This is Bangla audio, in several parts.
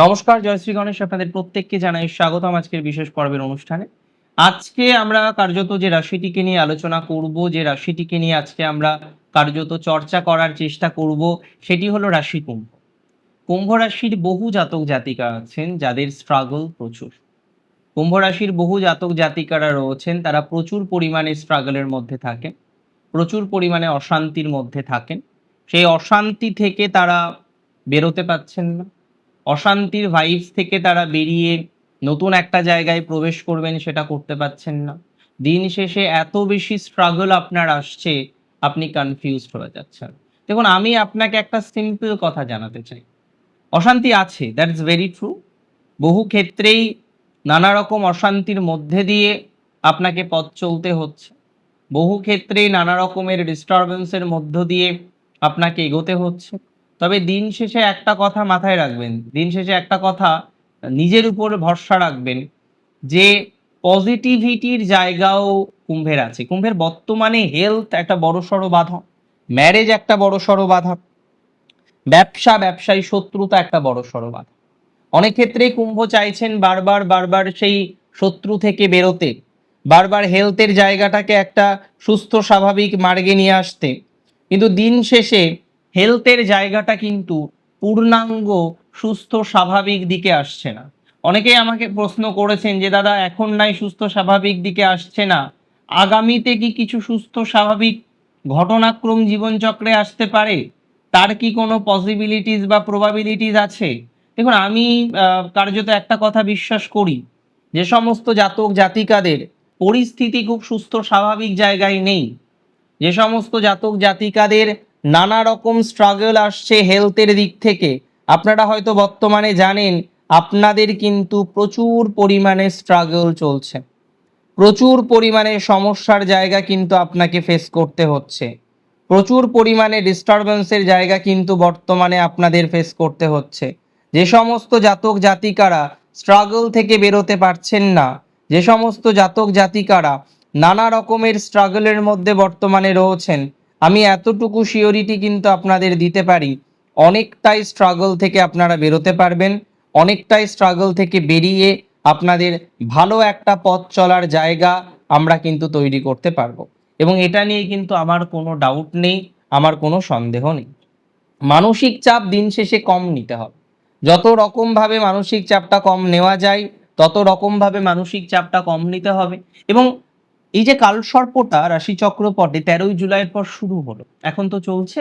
নমস্কার জয়শ্রী গণেশ। আপনাদের প্রত্যেককে জানাই স্বাগতম আজকের বিশেষ পর্বের অনুষ্ঠানে। আজকে আমরা কার্যত যে রাশিটিকে নিয়ে আলোচনা করব, যে রাশিটিকে নিয়ে আজকে আমরা কার্যত চর্চা করার চেষ্টা করব, সেটি হলো রাশি কুম্ভ। কুম্ভ রাশির বহু জাতক জাতিকা আছেন, যাদের স্ট্রাগল প্রচুর। কুম্ভ রাশির বহু জাতক জাতিকারা রয়েছেন, তারা প্রচুর পরিমাণে স্ট্রাগলের মধ্যে থাকেন, প্রচুর পরিমাণে অশান্তির মধ্যে থাকেন। সেই অশান্তি থেকে তারা বেরোতে পারছেন না। অশান্তির ভাইবস থেকে তারা বেরিয়ে নতুন একটা জায়গায় প্রবেশ করবেন সেটা করতে পারছেন না। দিন শেষে এত বেশি স্ট্রাগল আপনার আসছে, আপনি কনফিউজড হয়ে যাচ্ছেন। দেখুন, আমি আপনাকে একটা সিম্পল কথা জানাতে চাই। অশান্তি আছে দ্যাট ইজ ভেরি ট্রু বহু ক্ষেত্রেই নানা রকম অশান্তির মধ্যে দিয়ে আপনাকে পথ চলতে হচ্ছে। বহু ক্ষেত্রেই নানা রকমের ডিস্টারবেন্সের মধ্য দিয়ে আপনাকে এগোতে হচ্ছে। তবে দিন শেষে একটা কথা মাথায় রাখবেন, দিন শেষে একটা কথা নিজের উপর ভরসা রাখবেন যে পজিটিভিটির জায়গাও কুম্ভের আছে। কুম্ভের বর্তমানে হেলথ একটা বড় সড়ো বাধা ম্যারেজ একটা বড় সড়ো বাধা, ব্যবসা, ব্যবসায়ী শত্রুতা একটা বড় সড়ো বাধা। অনেক ক্ষেত্রেই কুম্ভ চাইছেন বারবার বারবার সেই শত্রু থেকে বেরোতে, বারবার হেলথের জায়গাটাকে একটা সুস্থ, স্বাভাবিক মার্গে নিয়ে আসতে। কিন্তু দিন শেষে হেলথের জায়গাটা কিন্তু পূর্ণাঙ্গ, সুস্থ, স্বাভাবিক দিকে আসছে না। অনেকেই আমাকে প্রশ্ন করেছেন যে, দাদা, এখন নাই সুস্থ, স্বাভাবিক দিকে আসছে না। আগামীতে কি কিছু সুস্থ, স্বাভাবিক ঘটনাক্রম জীবনচক্রে আসতে পারে? তার কি কোনো পসিবিলিটিস বা প্রবাবিলিটিস আছে? দেখুন, আমি কার্যত একটা কথা বিশ্বাস করি যে, সমস্ত জাতক জাতিকাদের পরিস্থিতি খুব সুস্থ, স্বাভাবিক জায়গায় নেই। যে সমস্ত জাতক জাতিকাদের নানা রকম স্ট্রাগল আসছে হেলথের দিক থেকে। আপনারা হয়তো বর্তমানে জানেন, আপনাদের কিন্তু প্রচুর পরিমাণে স্ট্রাগল চলছে। প্রচুর পরিমাণে সমস্যার জায়গা কিন্তু আপনাকে ফেস করতে হচ্ছে। প্রচুর পরিমাণে ডিস্টারবেন্সের জায়গা কিন্তু বর্তমানে আপনাদের ফেস করতে হচ্ছে। যে সমস্ত জাতক জাতিকারা স্ট্রাগল থেকে বেরোতে পারছেন না, যে সমস্ত জাতক জাতিকারা নানা রকমের স্ট্রাগলের মধ্যে বর্তমানে রয়েছেন আমি এতটুকু শিওরিটি কিন্তু আপনাদের দিতে পারি। অনেকটাই স্ট্রাগল থেকে আপনারা বেরোতে পারবেন, অনেকটাই স্ট্রাগল থেকে বেরিয়ে আপনাদের ভালো একটা পথ চলার জায়গা আমরা কিন্তু তৈরি করতে পারব। এবং এটা নিয়ে কিন্তু আমার কোনো ডাউট নেই, আমার কোনো সন্দেহ নেই। মানসিক চাপ দিন শেষে কম নিতে হবে। যত রকমভাবে মানসিক চাপটা কম নেওয়া যায়, তত রকমভাবে মানসিক চাপটা কম নিতে হবে। এবং এই যে কালসর্পটা রাশিচক্র পটে তেরোই জুলাইয়ের পর শুরু হলো। এখন তো চলছে।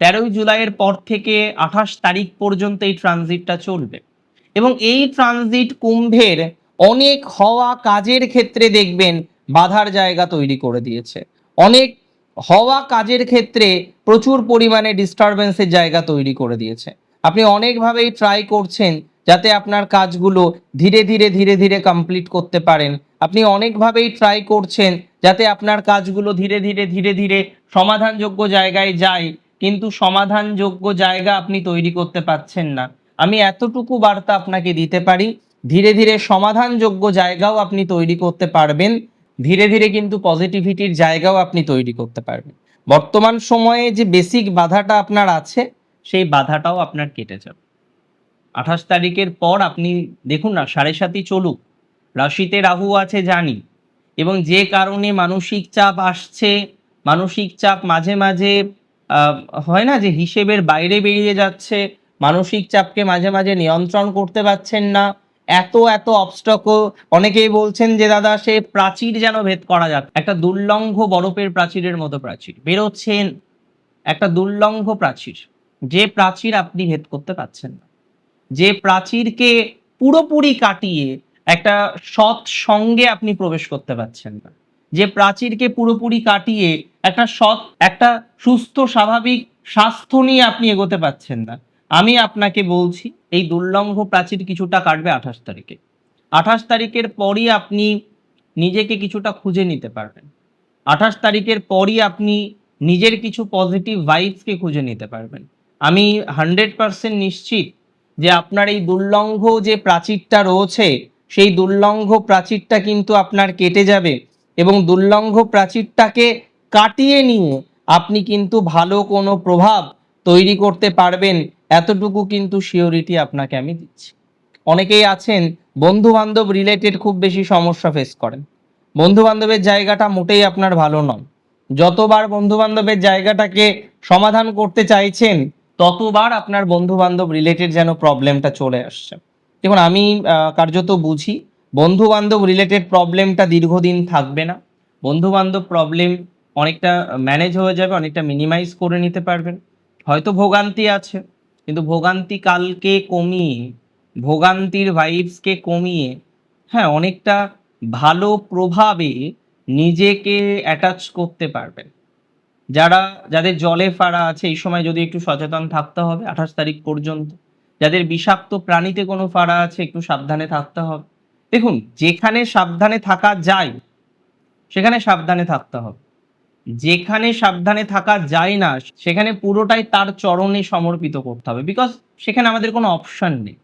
তেরোই জুলাইয়ের পর থেকে আঠাশ তারিখ পর্যন্ত এই ট্রানজিটটা চলবে। এবং এই ট্রানজিট কুম্ভের অনেক হওয়া কাজের ক্ষেত্রে দেখবেন বাধার জায়গা তৈরি করে দিয়েছে। অনেক হওয়া কাজের ক্ষেত্রে প্রচুর পরিমাণে ডিস্টারবেন্সের জায়গা তৈরি করে দিয়েছে। আপনি অনেকভাবেই ট্রাই করছেন যাতে আপনার কাজগুলো ধীরে ধীরে ধীরে ধীরে কমপ্লিট করতে পারেন। আপনি অনেকভাবেই ট্রাই করছেন যাতে আপনার কাজগুলো ধীরে ধীরে ধীরে ধীরে সমাধানযোগ্য জায়গায় যায়, কিন্তু সমাধানযোগ্য জায়গা আপনি তৈরি করতে পারছেন না। আমি এতটুকু বার্তা আপনাকে দিতে পারি, ধীরে ধীরে সমাধানযোগ্য জায়গাও আপনি তৈরি করতে পারবেন, ধীরে ধীরে কিন্তু পজিটিভিটির জায়গাও আপনি তৈরি করতে পারবেন। বর্তমান সময়ে যে বেসিক বাধাটা আপনার আছে, সেই বাধাটাও আপনার কেটে যাবে। আঠাশ তারিখের পর আপনি, দেখুন না, সাড়ে সাতই চলুক রাশিতে রাহু আছে, জানি। এবং যে কারণে মানসিক চাপ আসছে, মানসিক চাপ মাঝে মাঝে হয় না যে হিসেবের বাইরে বেরিয়ে যাচ্ছে, মানসিক চাপকে মাঝে মাঝে নিয়ন্ত্রণ করতে পারছেন না। এত এত অবস্টকল অনেকেই বলছেন যে, দাদা, সে প্রাচীর যেন ভেদ করা যাক। একটা দুর্লঙ্ঘ বরফের প্রাচীরের মতো প্রাচীর। বেরোচ্ছেন একটা দুর্লঙ্ঘ প্রাচীর। যে প্রাচীর আপনি ভেদ করতে পারছেন না। যে প্রাচীরকে পুরোপুরি কাটিয়ে একটা সৎ সঙ্গে আপনি প্রবেশ করতে পারছেন না। যে প্রাচীরকে পুরোপুরি কাটিয়ে একটা সৎ, একটা সুস্থ, স্বাভাবিক স্বাস্থ্য নিয়ে আপনি এগোতে পারছেন না। আমি আপনাকে বলছি, এই দুর্লঙ্ঘ প্রাচীর কিছুটা কাটবে আঠাশ তারিখে। আঠাশ তারিখের পরই আপনি নিজেকে কিছুটা খুঁজে নিতে পারবেন। আঠাশ তারিখের পরই আপনি নিজের কিছু পজিটিভ ভাইবসকে খুঁজে নিতে পারবেন। আমি হান্ড্রেড পার্সেন্ট নিশ্চিত যে আপনার এই দুর্লঙ্ঘ যে প্রাচীরটা রয়েছে সেই দুর্লঙ্ঘ প্রাচীরটা কিন্তু আপনার কেটে যাবে এবং দুর্লঙ্ঘ প্রাচীরটাকে কাটিয়ে নিয়ে আপনি কিন্তু ভালো কোনো প্রভাব তৈরি করতে পারবেন, এতটুকু কিন্তু শিওরিটি আপনাকে আমি দিচ্ছি। অনেকেই আছেন বন্ধু বান্ধব রিলেটেড খুব বেশি সমস্যা ফেস করেন। বন্ধু বান্ধবের জায়গাটা মোটেই আপনার ভালো নয়। যতবার বন্ধু বান্ধবের জায়গাটাকে সমাধান করতে চাইছেন, ততবার আপনার বন্ধু বান্ধব রিলেটেড যেন প্রবলেমটা চলে আসছে। দেখুন, আমি কার্যত বুঝি বন্ধু বান্ধব রিলেটেড প্রবলেমটা দীর্ঘদিন থাকবে না। বন্ধু বান্ধব প্রবলেম অনেকটা ম্যানেজ হয়ে যাবে, অনেকটা মিনিমাইজ করে নিতে পারবেন। হয়তো ভোগান্তি আছে, কিন্তু ভোগান্তি কালকে কমিয়ে, ভোগান্তির ভাইবসকে কমিয়ে হ্যাঁ অনেকটা ভালো প্রভাবে নিজেকে অ্যাটাচ করতে পারবেন। যারা, যাদের জলে ফাড়া আছে, এই সময় যদি একটু সচেতন থাকতে হবে, আঠাশ তারিখ পর্যন্ত। যাদের বিষাক্ত প্রাণীতে কোনো ফাড়া আছে, একটু সাবধানে থাকতে হবে। দেখুন, যেখানে সাবধানে থাকা যায়, সেখানে সাবধানে থাকতে হবে। যেখানে সাবধানে থাকা যায় না, সেখানে পুরোটাই তার চরণে সমর্পিত করতে হবে বিকজ সেখানে আমাদের কোনো অপশান নেই।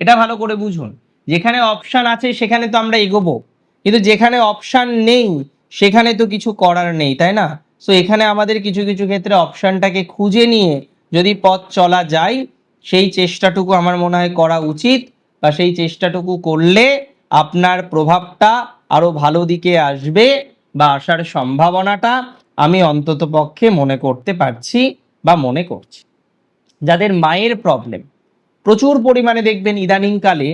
এটা ভালো করে বুঝুন। যেখানে অপশান আছে, সেখানে তো আমরা এগোবো। কিন্তু যেখানে অপশান নেই, সেখানে তো কিছু করার নেই, তাই না? সো এখানে আমাদের কিছু কিছু ক্ষেত্রে অপশানটাকে খুঁজে নিয়ে যদি পথ চলা যায় সেই চেষ্টাটুকু আমার মনে হয় করা উচিত বা সেই চেষ্টাটুকু করলে আপনার প্রভাবটা আরও ভালো দিকে আসবে বা আসার সম্ভাবনাটা আমি অন্তত পক্ষে মনে করতে পারছি বা মনে করছি। যাদের মায়ের প্রবলেম প্রচুর পরিমাণে দেখবেন ইদানিংকালে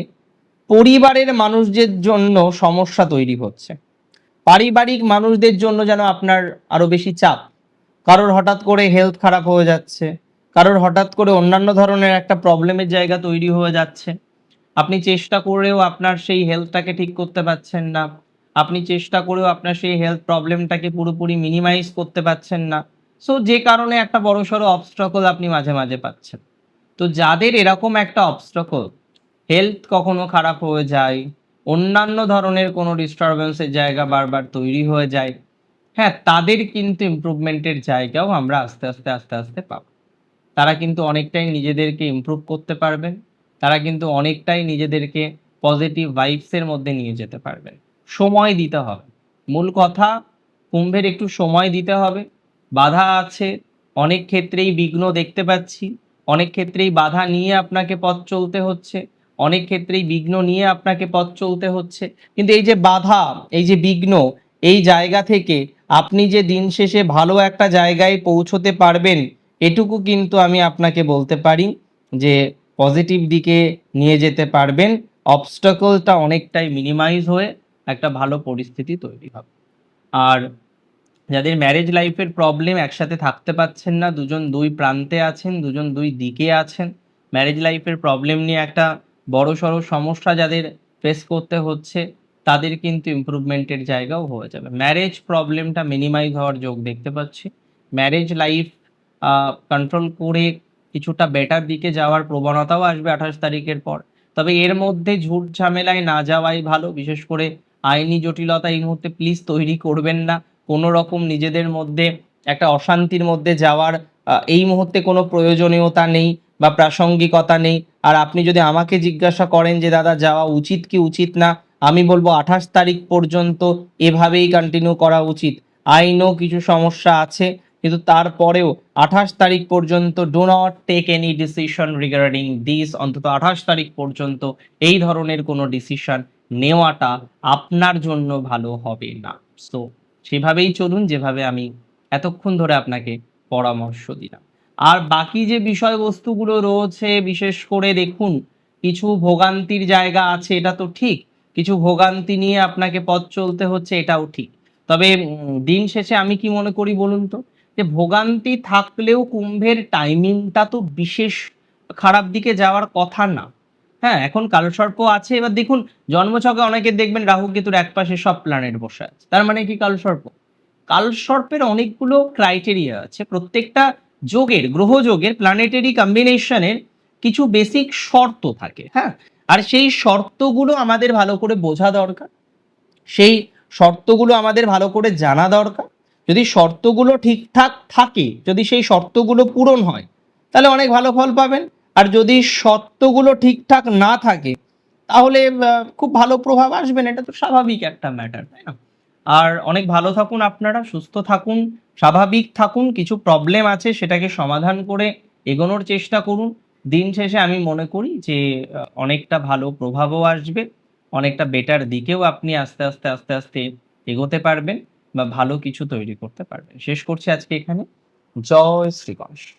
পরিবারের মানুষদের জন্য সমস্যা তৈরি হচ্ছে। পারিবারিক মানুষদের জন্য যেন আপনার আরও বেশি চাপ, কারোর হঠাৎ করে হেলথ খারাপ হয়ে যাচ্ছে কারোর হঠাৎ করে অন্যান্য ধরনের একটা প্রবলেমের জায়গা তৈরি হয়ে যাচ্ছে। আপনি চেষ্টা করেও আপনার সেই হেলথটাকে ঠিক করতে পারছেন না। আপনি চেষ্টা করেও আপনার সেই হেলথ প্রবলেমটাকে পুরোপুরি মিনিমাইজ করতে পারছেন না। সো যে কারণে একটা বড়সড় অবস্ট্রাকল আপনি মাঝে মাঝে পাচ্ছেন। তো যাদের এরকম একটা অবস্ট্রাকল হেলথ কখনো খারাপ হয়ে যায়, অন্যান্য ধরনের কোনো ডিস্টারবেন্সের জায়গা বারবার তৈরি হয়ে যায় হ্যাঁ তাদের কিন্তু ইমপ্রুভমেন্টের জায়গাও আমরা আস্তে আস্তে আস্তে আস্তে পাবো। তারা কিন্তু অনেকটাই নিজেদেরকে ইমপ্রুভ করতে পারবেন। তারা কিন্তু অনেকটাই নিজেদেরকে পজিটিভ ভাইবসের মধ্যে নিয়ে যেতে পারবেন। সময় দিতে হবে। মূল কথা, কুম্ভের একটু সময় দিতে হবে। বাধা আছে, অনেক ক্ষেত্রেই বিঘ্ন দেখতে পাচ্ছি। অনেক ক্ষেত্রেই বাধা নিয়ে আপনাকে পথ চলতে হচ্ছে। অনেক ক্ষেত্রেই বিঘ্ন নিয়ে আপনাকে পথ চলতে হচ্ছে। কিন্তু এই যে বাধা, এই যে বিঘ্ন, এই জায়গা থেকে আপনি যে দিন শেষে ভালো একটা জায়গায় পৌঁছতে পারবেন এটুকু কিন্তু আমি আপনাকে বলতে পারি যে পজিটিভ দিকে নিয়ে যেতে পারবেন। অবস্টাকলটা অনেকটাই মিনিমাইজ হয়ে একটা ভালো পরিস্থিতি তৈরি হবে। আর যাদের ম্যারেজ লাইফের প্রবলেম একসাথে থাকতে পাচ্ছেন না, দুজন দুই প্রান্তে আছেন, দুজন দুই দিকে আছেন, ম্যারেজ লাইফের প্রবলেম নিয়ে একটা বড় সড়ো সমস্যা যাদের ফেস করতে হচ্ছে, তাদের কিন্তু ইমপ্রুভমেন্টের জায়গাও হয়ে যাবে। ম্যারেজ প্রবলেমটা মিনিমাইজ হওয়ার যোগ দেখতে পাচ্ছি। ম্যারেজ লাইফ কন্ট্রোল করে কিছুটা বেটার দিকে যাওয়ার প্রবণতাও আসবে আঠাশ তারিখের পর। তবে এর মধ্যে ঝুট ঝামেলায় না যাওয়াই ভালো, বিশেষ করে আইনি জটিলতা এই মুহূর্তে প্লিজ তৈরি করবেন না। কোনো রকম নিজেদের মধ্যে একটা অশান্তির মধ্যে যাওয়ার এই মুহূর্তে কোনো প্রয়োজনীয়তা নেই বা প্রাসঙ্গিকতা নেই। আর আপনি যদি আমাকে জিজ্ঞাসা করেন যে, দাদা, যাওয়া উচিত কি উচিত না? আমি বলব, আঠাশ তারিখ পর্যন্ত এভাবেই কন্টিনিউ করা উচিত। আইনও কিছু সমস্যা আছে কিন্তু তারপরেও আঠাশ তারিখ পর্যন্ত do not take any decision regarding this অন্তত আঠাশ তারিখ পর্যন্ত এই ধরনের কোনো ডিসিশন নেওয়াটা আপনার জন্য ভালো হবে না। সো সেভাবেই চলুন, যেভাবে আমি এতক্ষণ ধরে আপনাকে পরামর্শ দিলাম। আর বাকি যে বিষয়বস্তুগুলো রয়েছে, বিশেষ করে দেখুন, কিছু ভোগান্তির জায়গা আছে, এটা তো ঠিক। কিছু ভোগান্তি নিয়ে আপনাকে পথ চলতে হচ্ছে, এটাও ঠিক। তবে দিন শেষে আমি কি মনে করি বলুন তো? যে ভোগান্তি থাকলেও কুম্ভের টাইমিংটা তো বিশেষ খারাপ দিকে যাওয়ার কথা না। হ্যাঁ এখন কালসর্প আছে। এবার দেখুন, জন্মছকে অনেকে দেখবেন রাহু কেতুর এক পাশে সব প্ল্যানেট বসে আছে। তার মানে কি কালসর্প কালসর্পের অনেকগুলো ক্রাইটেরিয়া আছে। প্রত্যেকটা যোগের গ্রহযোগের প্ল্যানেটারি কম্বিনেশনের কিছু বেসিক শর্ত থাকে। হ্যাঁ আর সেই শর্তগুলো আমাদের ভালো করে বোঝা দরকার। সেই শর্তগুলো আমাদের ভালো করে জানা দরকার। যদি শর্তগুলো ঠিকঠাক থাকে যদি সেই শর্তগুলো পূরণ হয় তাহলে অনেক ভালো ফল পাবেন। আর যদি শর্তগুলো ঠিকঠাক না থাকে তাহলে খুব ভালো প্রভাব আসবেন এটা তো স্বাভাবিক একটা ম্যাটার তাই না? আর অনেক ভালো থাকুন আপনারা সুস্থ থাকুন স্বাভাবিক থাকুন কিছু প্রবলেম আছে সেটাকে সমাধান করে এগোনোর চেষ্টা করুন। দিন শেষে আমি মনে করি যে অনেকটা ভালো প্রভাবও আসবে। অনেকটা বেটার দিকেও আপনি আস্তে, আস্তে, আস্তে, আস্তে এগোতে পারবেন। বা ভালো কিছু তৈরি করতে পারবেন। শেষ করছি আজকে এখানে। জয় শ্রী গণেশ।